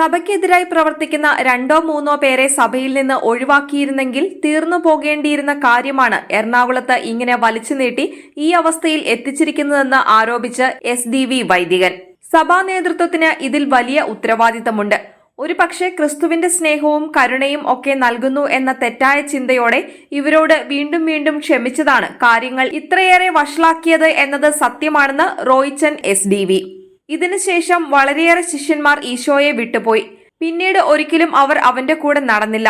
സഭയ്ക്കെതിരായി പ്രവർത്തിക്കുന്ന രണ്ടോ മൂന്നോ പേരെ സഭയിൽ നിന്ന് ഒഴിവാക്കിയിരുന്നെങ്കിൽ തീർന്നു പോകേണ്ടിയിരുന്ന കാര്യമാണ് എറണാകുളത്ത് ഇങ്ങനെ വലിച്ചു നീട്ടി ഈ അവസ്ഥയിൽ എത്തിച്ചിരിക്കുന്നതെന്ന് ആരോപിച്ച് എസ് ഡി വി വൈദികൻ. സഭാ നേതൃത്വത്തിന് ഇതിൽ വലിയ ഉത്തരവാദിത്തമുണ്ട്. ഒരു പക്ഷേ ക്രിസ്തുവിന്റെ സ്നേഹവും കരുണയും ഒക്കെ നൽകുന്നു എന്ന തെറ്റായ ചിന്തയോടെ ഇവരോട് വീണ്ടും വീണ്ടും ക്ഷമിച്ചതാണ് കാര്യങ്ങൾ ഇത്രയേറെ വഷളാക്കിയത് എന്നത് സത്യമാണെന്ന് റോയിച്ചൻ എസ് ഇതിനുശേഷം വളരെയേറെ ശിഷ്യന്മാർ ഈശോയെ വിട്ടുപോയി. പിന്നീട് ഒരിക്കലും അവർ അവന്റെ കൂടെ നടന്നില്ല.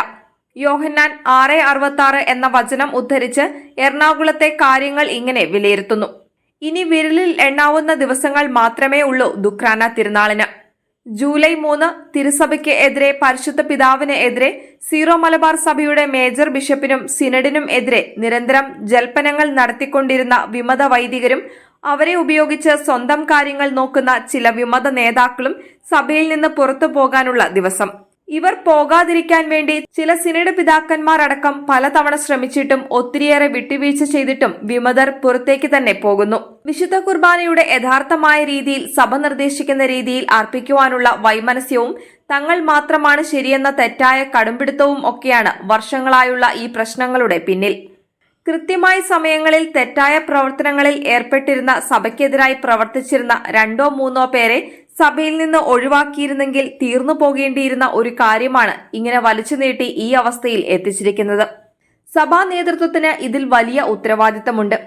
യോഹന്നാൻ ആറ് അറുപത്തി എന്ന വചനം ഉദ്ധരിച്ച് എറണാകുളത്തെ കാര്യങ്ങൾ ഇങ്ങനെ വിലയിരുത്തുന്നു. ഇനി വിരലിൽ എണ്ണാവുന്ന ദിവസങ്ങൾ മാത്രമേ ഉള്ളൂ ദുക്രാന തിരുനാളിന്. ജൂലൈ മൂന്ന് തിരുസഭയ്ക്ക് എതിരെ പരിശുദ്ധ പിതാവിന് എതിരെ സീറോ മലബാർ സഭയുടെ മേജർ ബിഷപ്പിനും സിനഡിനും എതിരെ നിരന്തരം ജൽപ്പനങ്ങൾ നടത്തിക്കൊണ്ടിരുന്ന വിമത വൈദികരും അവരെ ഉപയോഗിച്ച് സ്വന്തം കാര്യങ്ങൾ നോക്കുന്ന ചില വിമത നേതാക്കളും സഭയിൽ നിന്ന് പുറത്തു പോകാനുള്ള ദിവസം. ഇവർ പോകാതിരിക്കാൻ വേണ്ടി ചില സിനഡ് പിതാക്കന്മാരടക്കം പലതവണ ശ്രമിച്ചിട്ടും ഒത്തിരിയേറെ വിട്ടുവീഴ്ച ചെയ്തിട്ടും വിമതർ പുറത്തേക്ക് തന്നെ പോകുന്നു. വിശുദ്ധ കുർബാനയുടെ യഥാർത്ഥമായ രീതിയിൽ സഭ നിർദ്ദേശിക്കുന്ന രീതിയിൽ അർപ്പിക്കുവാനുള്ള വൈമനസ്യവും തങ്ങൾ മാത്രമാണ് ശരിയെന്ന തെറ്റായ കടുംപിടുത്തവും ഒക്കെയാണ് വർഷങ്ങളായുള്ള ഈ പ്രശ്നങ്ങളുടെ പിന്നിൽ. കൃത്യമായ സമയങ്ങളിൽ തെറ്റായ പ്രവർത്തനങ്ങളിൽ ഏർപ്പെട്ടിരുന്ന സഭയ്ക്കെതിരായി പ്രവർത്തിച്ചിരുന്ന രണ്ടോ മൂന്നോ പേരെ സഭയിൽ നിന്ന് ഒഴിവാക്കിയിരുന്നെങ്കിൽ തീർന്നു പോകേണ്ടിയിരുന്ന ഒരു കാര്യമാണ് ഇങ്ങനെ വലിച്ചു നീട്ടി ഈ അവസ്ഥയിൽ എത്തിച്ചിരിക്കുന്നത്. സഭാ നേതൃത്വത്തിന് ഇതിൽ വലിയ ഉത്തരവാദിത്തമുണ്ട്.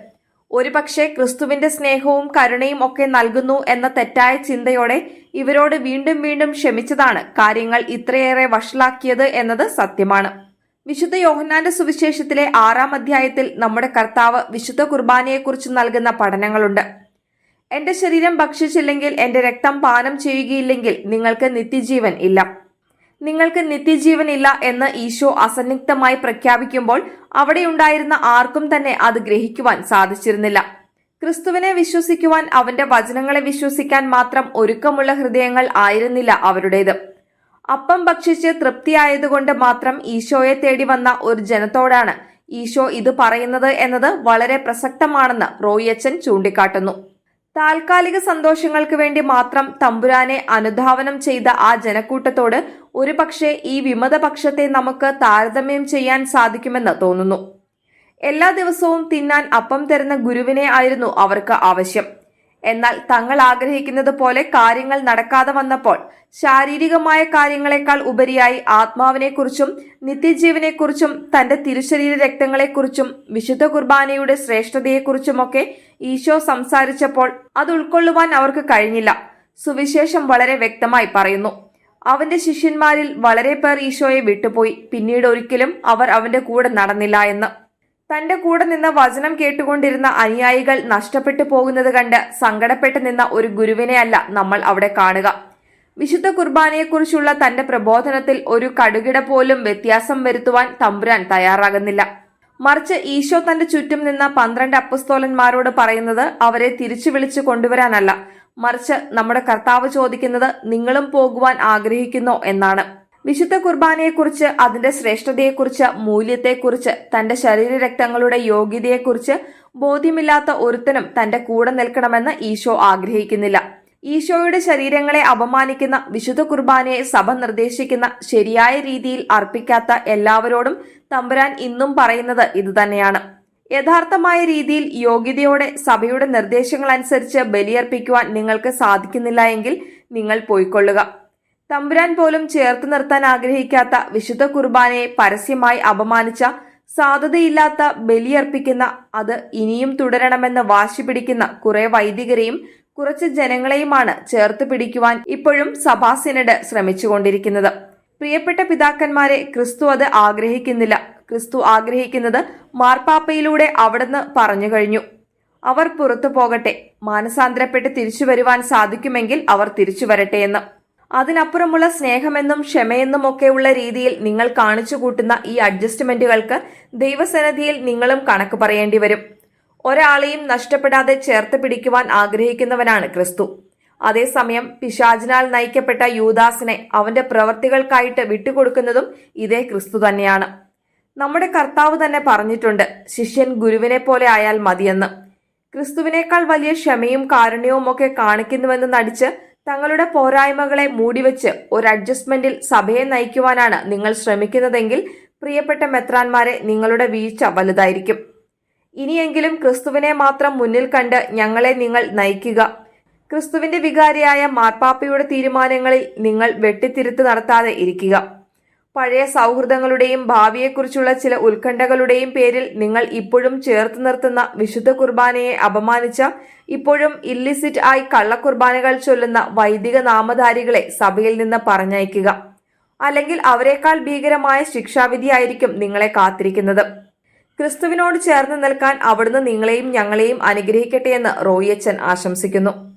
ഒരുപക്ഷെ ക്രിസ്തുവിന്റെ സ്നേഹവും കരുണയും ഒക്കെ നൽകുന്നു എന്ന തെറ്റായ ചിന്തയോടെ ഇവരോട് വീണ്ടും വീണ്ടും ക്ഷമിച്ചതാണ് കാര്യങ്ങൾ ഇത്രയേറെ വഷളാക്കിയത് എന്നത് സത്യമാണ്. വിശുദ്ധ യോഹന്നാന്റെ സുവിശേഷത്തിലെ ആറാം അധ്യായത്തിൽ നമ്മുടെ കർത്താവ് വിശുദ്ധ കുർബാനയെക്കുറിച്ച് നൽകുന്ന പഠനങ്ങളുണ്ട്. എന്റെ ശരീരം ഭക്ഷിച്ചില്ലെങ്കിൽ എന്റെ രക്തം പാനം ചെയ്യുകയില്ലെങ്കിൽ നിങ്ങൾക്ക് നിത്യജീവൻ ഇല്ല. നിങ്ങൾക്ക് നിത്യജീവൻ ഇല്ല എന്ന് ഈശോ അസന്നിഗ്ധമായി പ്രഖ്യാപിക്കുമ്പോൾ അവിടെ ഉണ്ടായിരുന്ന ആർക്കും തന്നെ അത് ഗ്രഹിക്കുവാൻ സാധിച്ചിരുന്നില്ല. ക്രിസ്തുവിനെ വിശ്വസിക്കുവാൻ അവന്റെ വചനങ്ങളെ വിശ്വസിക്കാൻ മാത്രം ഒരുക്കമുള്ള ഹൃദയങ്ങൾ ആയിരുന്നില്ല അവരുടേത്. അപ്പം ഭക്ഷിച്ച് തൃപ്തിയായതുകൊണ്ട് മാത്രം ഈശോയെ തേടി വന്ന ഒരു ജനത്തോടാണ് ഈശോ ഇത് പറയുന്നത് എന്നത് വളരെ പ്രസക്തമാണെന്ന് റോയിയച്ചൻ ചൂണ്ടിക്കാട്ടുന്നു. താൽക്കാലിക സന്തോഷങ്ങൾക്ക് വേണ്ടി മാത്രം തമ്പുരാനെ അനുധാവനം ചെയ്ത ആ ജനക്കൂട്ടത്തോട് ഒരുപക്ഷെ ഈ വിമതപക്ഷത്തെ നമുക്ക് താരതമ്യം ചെയ്യാൻ സാധിക്കുമെന്ന് തോന്നുന്നു. എല്ലാ ദിവസവും തിന്നാൻ അപ്പം തരുന്ന ഗുരുവിനെ ആയിരുന്നു അവർക്ക് ആവശ്യം. എന്നാൽ തങ്ങൾ ആഗ്രഹിക്കുന്നത് പോലെ കാര്യങ്ങൾ നടക്കാതെ വന്നപ്പോൾ ശാരീരികമായ കാര്യങ്ങളെക്കാൾ ഉപരിയായി ആത്മാവിനെക്കുറിച്ചും നിത്യജീവനെക്കുറിച്ചും തന്റെ തിരുശരീര രക്തങ്ങളെക്കുറിച്ചും വിശുദ്ധ കുർബാനയുടെ ശ്രേഷ്ഠതയെക്കുറിച്ചുമൊക്കെ ഈശോ സംസാരിച്ചപ്പോൾ അത് ഉൾക്കൊള്ളുവാൻ അവർക്ക് കഴിഞ്ഞില്ല. സുവിശേഷം വളരെ വ്യക്തമായി പറയുന്നു. അവന്റെ ശിഷ്യന്മാരിൽ വളരെ പേർ ഈശോയെ വിട്ടുപോയി. പിന്നീട് ഒരിക്കലും അവർ അവന്റെ കൂടെ നടന്നില്ല എന്ന്. തന്റെ കൂടെ നിന്ന് വചനം കേട്ടുകൊണ്ടിരുന്ന അനുയായികൾ നഷ്ടപ്പെട്ടു പോകുന്നത് കണ്ട് സങ്കടപ്പെട്ട് നിന്ന ഒരു ഗുരുവിനെയല്ല നമ്മൾ അവിടെ കാണുക. വിശുദ്ധ കുർബാനയെക്കുറിച്ചുള്ള തന്റെ പ്രബോധനത്തിൽ ഒരു കടുകിട പോലും വ്യത്യാസം വരുത്തുവാൻ തമ്പുരാൻ തയ്യാറാകുന്നില്ല. മറിച്ച് ഈശോ തന്റെ ചുറ്റും നിന്ന പന്ത്രണ്ട് അപ്പസ്തോലന്മാരോട് പറയുന്നത് അവരെ തിരിച്ചു വിളിച്ചു കൊണ്ടുവരാനല്ല. മറിച്ച് നമ്മുടെ കർത്താവ് ചോദിക്കുന്നത് നിങ്ങളും പോകുവാൻ ആഗ്രഹിക്കുന്നോ എന്നാണ്. വിശുദ്ധ കുർബാനയെക്കുറിച്ച് അതിന്റെ ശ്രേഷ്ഠതയെക്കുറിച്ച് മൂല്യത്തെക്കുറിച്ച് തന്റെ ശരീരരക്തങ്ങളുടെ യോഗ്യതയെക്കുറിച്ച് ബോധ്യമില്ലാത്ത ഒരുത്തനും തന്റെ കൂടെ നിൽക്കണമെന്ന് ഈശോ ആഗ്രഹിക്കുന്നില്ല. ഈശോയുടെ ശരീരങ്ങളെ അപമാനിക്കുന്ന വിശുദ്ധ കുർബാനയെ സഭ നിർദ്ദേശിക്കുന്ന ശരിയായ രീതിയിൽ അർപ്പിക്കാത്ത എല്ലാവരോടും തമ്പുരാൻ ഇന്നും പറയുന്നത് ഇതുതന്നെയാണ്. യഥാർത്ഥമായ രീതിയിൽ യോഗ്യതയോടെ സഭയുടെ നിർദ്ദേശങ്ങൾ അനുസരിച്ച് ബലിയർപ്പിക്കുവാൻ നിങ്ങൾക്ക് സാധിക്കുന്നില്ല എങ്കിൽ നിങ്ങൾ പോയിക്കൊള്ളുക. തമ്പുരാൻ പോലും ചേർത്ത് നിർത്താൻ ആഗ്രഹിക്കാത്ത വിശുദ്ധ കുർബാനയെ പരസ്യമായി അപമാനിച്ച സാധ്യതയില്ലാത്ത ബലിയർപ്പിക്കുന്ന അത് ഇനിയും തുടരണമെന്ന് വാശി പിടിക്കുന്ന കുറെ വൈദികരെയും കുറച്ച് ജനങ്ങളെയുമാണ് ചേർത്ത് പിടിക്കുവാൻ ഇപ്പോഴും സഭാസിനഡ് ശ്രമിച്ചുകൊണ്ടിരിക്കുന്നത്. പ്രിയപ്പെട്ട പിതാക്കന്മാരെ ക്രിസ്തു അത് ആഗ്രഹിക്കുന്നില്ല. ക്രിസ്തു ആഗ്രഹിക്കുന്നത് മാർപ്പാപ്പയിലൂടെ അവിടുന്ന് പറഞ്ഞു കഴിഞ്ഞു. അവർ പുറത്തു പോകട്ടെ. മാനസാന്തരപ്പെട്ട് തിരിച്ചു വരുവാൻ സാധിക്കുമെങ്കിൽ അവർ തിരിച്ചു വരട്ടെ എന്ന്. അതിനപ്പുറമുള്ള സ്നേഹമെന്നും ക്ഷമയെന്നും ഒക്കെയുള്ള രീതിയിൽ നിങ്ങൾ കാണിച്ചു കൂട്ടുന്ന ഈ അഡ്ജസ്റ്റ്മെന്റുകൾക്ക് ദൈവസന്നിധിയിൽ നിങ്ങളും കണക്ക് പറയേണ്ടി വരും. ഒരാളെയും നഷ്ടപ്പെടാതെ ചേർത്ത് പിടിക്കുവാൻ ആഗ്രഹിക്കുന്നവനാണ് ക്രിസ്തു. അതേസമയം പിശാചിനാൽ നയിക്കപ്പെട്ട യൂദാസിനെ അവന്റെ പ്രവർത്തികൾക്കായിട്ട് വിട്ടുകൊടുക്കുന്നതും ഇതേ ക്രിസ്തു തന്നെയാണ്. നമ്മുടെ കർത്താവ് തന്നെ പറഞ്ഞിട്ടുണ്ട് ശിഷ്യൻ ഗുരുവിനെ പോലെ ആയാൽ മതിയെന്ന്. ക്രിസ്തുവിനേക്കാൾ വലിയ ക്ഷമയും കാരുണ്യവും ഒക്കെ കാണിക്കുന്നുവെന്ന് നടിച്ച് തങ്ങളുടെ പോരായ്മകളെ മൂടിവെച്ച് ഒരു അഡ്ജസ്റ്റ്മെന്റിൽ സഭയെ നയിക്കുവാനാണ് നിങ്ങൾ ശ്രമിക്കുന്നതെങ്കിൽ പ്രിയപ്പെട്ട മെത്രാന്മാരെ നിങ്ങളുടെ വീഴ്ച വലുതായിരിക്കും. ഇനിയെങ്കിലും ക്രിസ്തുവിനെ മാത്രം മുന്നിൽ കണ്ട് ഞങ്ങളെ നിങ്ങൾ നയിക്കുക. ക്രിസ്തുവിന്റെ വികാരിയായ മാർപ്പാപ്പയുടെ തീരുമാനങ്ങളിൽ നിങ്ങൾ വെട്ടിത്തിരുത്ത് നടത്താതെ ഇരിക്കുക. പഴയ സൗഹൃദങ്ങളുടെയും ഭാവിയെക്കുറിച്ചുള്ള ചില ഉത്കണ്ഠകളുടെയും പേരിൽ നിങ്ങൾ ഇപ്പോഴും ചേർത്ത് നിർത്തുന്ന വിശുദ്ധ കുർബാനയെ അപമാനിച്ച ഇപ്പോഴും ഇല്ലിസിറ്റ് ആയി കള്ളക്കുർബാനകൾ ചൊല്ലുന്ന വൈദിക നാമധാരികളെ സഭയിൽ നിന്ന് പറഞ്ഞയക്കുക. അല്ലെങ്കിൽ അവരെക്കാൾ ഭീകരമായ ശിക്ഷാവിധിയായിരിക്കും നിങ്ങളെ കാത്തിരിക്കുന്നത്. ക്രിസ്തുവിനോട് ചേർന്ന് നിൽക്കാൻ അവിടുന്ന് നിങ്ങളെയും ഞങ്ങളെയും അനുഗ്രഹിക്കട്ടെ എന്ന് റോയിയച്ചൻ ആശംസിക്കുന്നു.